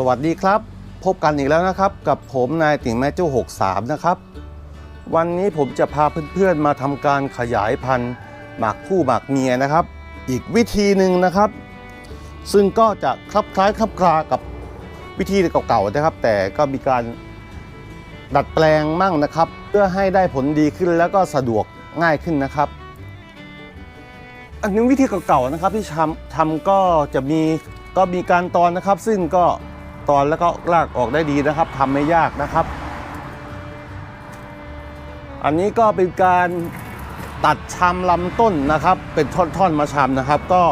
สวัสดีครับ พบกันอีกแล้วนะครับ กับผมนายติ่งแม่เจ้า63 นะครับ วันนี้ผมจะพาเพื่อนๆมาทำการขยายพันธุ์หมากผู้หมากเมียนะครับ อีกวิธีหนึ่งนะครับ ซึ่งก็จะคลับคล้ายคลับคลากับวิธีเก่าๆนะครับ แต่ก็มีการดัดแปลงมั่งนะครับ เพื่อให้ได้ผลดีขึ้นแล้วก็สะดวกง่ายขึ้นนะครับ อันนี้วิธีเก่าๆนะครับที่ทำทำก็จะมีก็มีการตอนนะครับ ซึ่งก็ ตอนแล้วก็ลากออกได้ดีนะครับทำไม่ยากนะครับ อันนี้ก็เป็นการตัดชำลำต้นนะครับ เป็นท่อนๆมาชำนะครับ ก็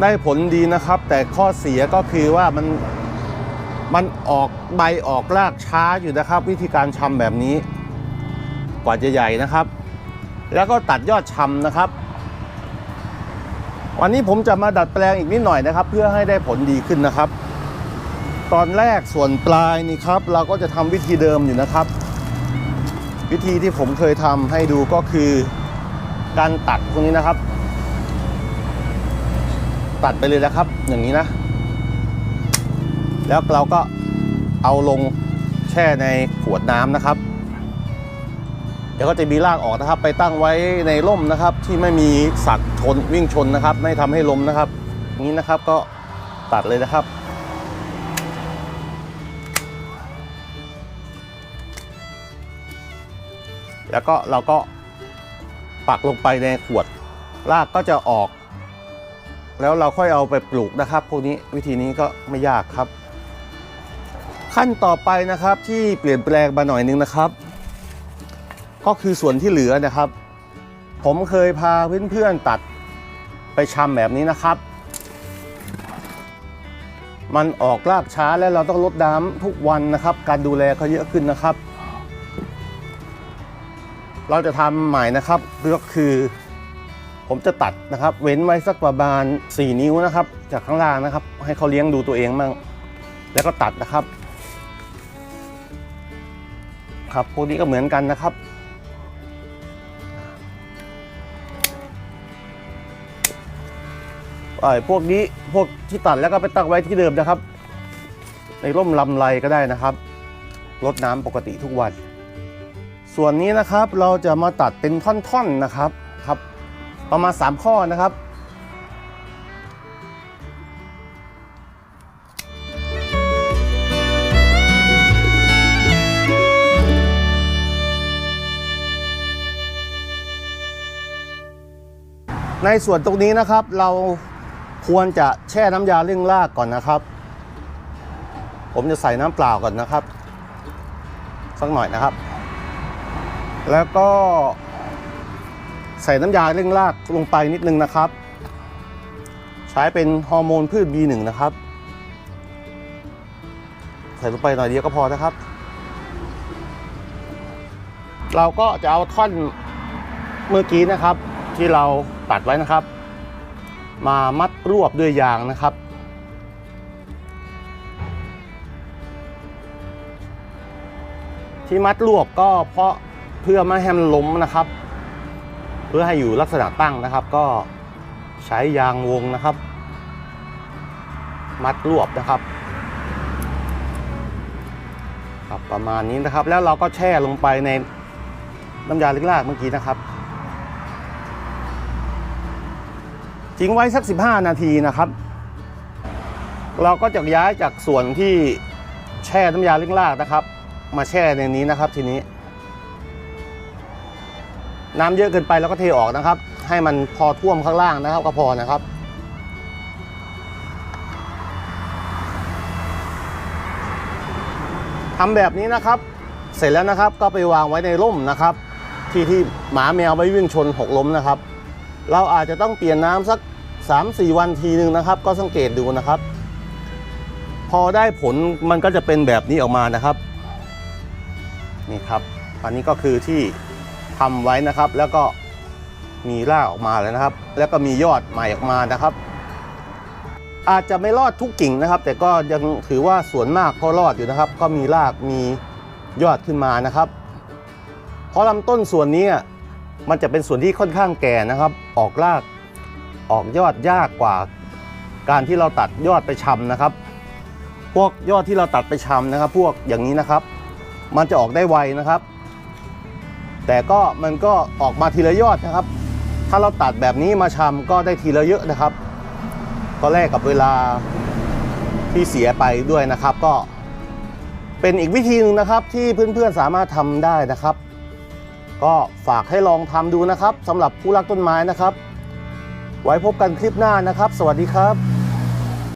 ได้ผลดีนะครับ แต่ข้อเสียก็คือว่ามันมันออกใบออกรากช้าอยู่นะครับ วิธีการชำแบบนี้กว่าจะใหญ่นะครับ แล้วก็ตัดยอดชำนะครับ วันนี้ผมจะมาดัดแปลงอีกนิดหน่อยนะครับ เพื่อให้ได้ผลดีขึ้นนะครับ ตอนแรกส่วนปลายนี่ครับ เราก็จะทำวิธีเดิมอยู่นะครับ วิธีที่ผมเคยทำให้ดูก็คือการตัดตรงนี้นะครับ ตัดไปเลยนะครับ อย่างนี้นะ แล้วเราก็เอาลงแช่ในขวดน้ำนะครับ เดี๋ยวก็จะมีรากออกนะครับ ไปตั้งไว้ในร่มนะครับ ที่ไม่มีสัตว์ชนวิ่งชนนะครับ ไม่ทำให้ลมนะครับ นี้นะครับก็ตัดเลยนะครับ แล้วก็เราก็ปักลงไปในขวดรากก็จะออก แล้วเราค่อยเอาไปปลูกนะครับพวกนี้วิธีนี้ก็ไม่ยากครับ ขั้นต่อไปนะครับที่เปลี่ยนแปลงมาหน่อยนึงนะครับ ก็คือส่วนที่เหลือนะครับ ผมเคยพาเพื่อนๆตัดไปชำแบบนี้นะครับ มันออกรากช้าแล้วเราต้องลดน้ำทุกวันนะครับ การดูแลเขาเยอะขึ้นนะครับ เราจะทำใหม่นะครับก็คือ ผมจะตัดนะครับ เว้นไว้สักประมาณ 4 นิ้วนะครับ จากข้างล่างนะครับ ให้เขาเลี้ยงดูตัวเองมั่งแล้วก็ตัดนะครับ ครับพวกนี้ก็เหมือนกันนะครับไอ้พวกนี้พวกที่ตัดแล้วก็ไปตั้งไว้ที่เดิมนะครับ ในร่มลำไรก็ได้นะครับรดน้ำปกติทุกวัน ส่วนนี้นะครับเราจะมาตัดเป็นท่อนๆนะครับครับ ประมาณ 3 ข้อนะครับในส่วนตรงนี้นะครับเราควรจะแช่น้ำยาเร่งรากก่อนนะครับ ผมจะใส่น้ำเปล่าก่อนนะครับ สักหน่อยนะครับ แล้วก็ใส่น้ำยาเร่งรากลงไปนิดนึงนะครับ ใช้เป็นฮอร์โมนพืช B1 นะครับ ใส่ลงไปหน่อยเดียวก็พอนะครับ เราก็จะเอาท่อนเมื่อกี้นะครับ ที่เราตัดไว้นะครับ มามัดรวบด้วยยางนะครับที่มัดรวบก็เพราะ เพื่อไม่ให้มันล้มนะครับ เพื่อให้อยู่ลักษณะตั้งนะครับ ก็ใช้ยางวงนะครับ มัดรวบนะครับครับประมาณนี้นะครับ แล้วเราก็แช่ลงไปในน้ำยาล็กลากเมื่อกี้นะครับทิ้งไว้สัก 15 นาทีนะครับ เราก็จะย้ายจากส่วนที่แช่น้ำยาล้งรากนะครับ มาแช่ในนี้นะครับทีนี้ น้ำเยอะเกินไปเราก็เทออกนะครับ ให้มันพอท่วมข้างล่างนะครับก็พอนะครับทำแบบนี้นะครับ เสร็จแล้วนะครับก็ไปวางไว้ในร่มนะครับ ที่ที่หมาแมวไม่วิ่งชนหกล้มนะครับ เราอาจจะต้องเปลี่ยนน้ำสัก 3-4 วันทีนึงนะครับ ก็สังเกตดูนะครับ พอได้ผลมันก็จะเป็นแบบนี้ออกมานะครับ นี่ครับ อันนี้ก็คือที่ ทำไว้นะครับ แล้วก็มีรากออกมาแล้วนะครับ แล้วก็มียอดใหม่ออกมานะครับ อาจจะไม่รอดทุกกิ่งนะครับ แต่ก็ยังถือว่าส่วนมากก็รอดอยู่นะครับ ก็มีรากมียอดขึ้นมานะครับ เพราะลำต้นส่วนนี้มันจะเป็นส่วนที่ค่อนข้างแก่นะครับ ออกรากออกยอดยากกว่าการที่เราตัดยอดไปชำนะครับ พวกยอดที่เราตัดไปชำนะครับ พวกอย่างนี้นะครับ มันจะออกได้ไวนะครับ แต่ก็มันก็ออกมาทีละยอดนะครับ ถ้าเราตัดแบบนี้มาชำก็ได้ทีละเยอะนะครับ ก็แลกกับเวลาที่เสียไปด้วยนะครับ ก็เป็นอีกวิธีหนึ่งนะครับที่เพื่อนๆสามารถทำได้นะครับ ก็ฝากให้ลองทำดูนะครับสำหรับผู้รักต้นไม้นะครับ ไว้พบกันคลิปหน้านะครับ สวัสดีครับ